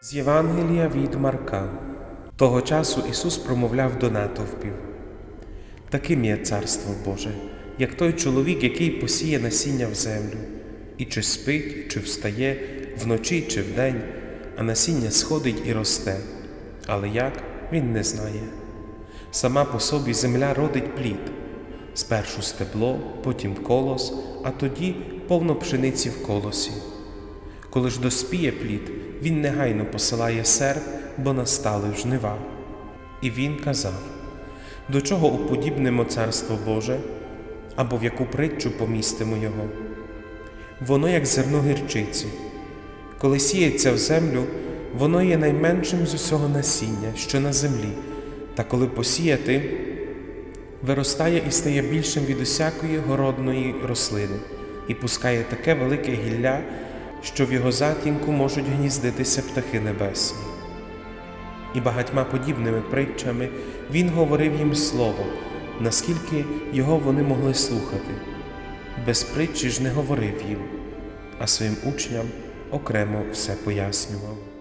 З Євангелія від Марка. Того часу Ісус промовляв до натовпів. Таким є царство Боже, як той чоловік, який посіє насіння в землю, і чи спить, чи встає вночі чи вдень, а насіння сходить і росте, але як він не знає. Сама по собі земля родить плід, спершу стебло, потім колос, а тоді повно пшениці в колосі. Коли ж доспіє плід, він негайно посилає серп, бо настали жнива. І він казав: До чого уподібнимо царство Боже, або в яку притчу помістимо його? Воно як зерно гірчиці. Коли сіється в землю, воно є найменшим з усього насіння, що на землі, та коли посіяти, виростає і стає більшим від усякої городної рослини, і пускає таке велике гілля, що в його затінку можуть гніздитися птахи небесні. І багатьма подібними притчами він говорив їм слово, наскільки його вони могли слухати. Без притчі ж не говорив їм, а своїм учням окремо все пояснював.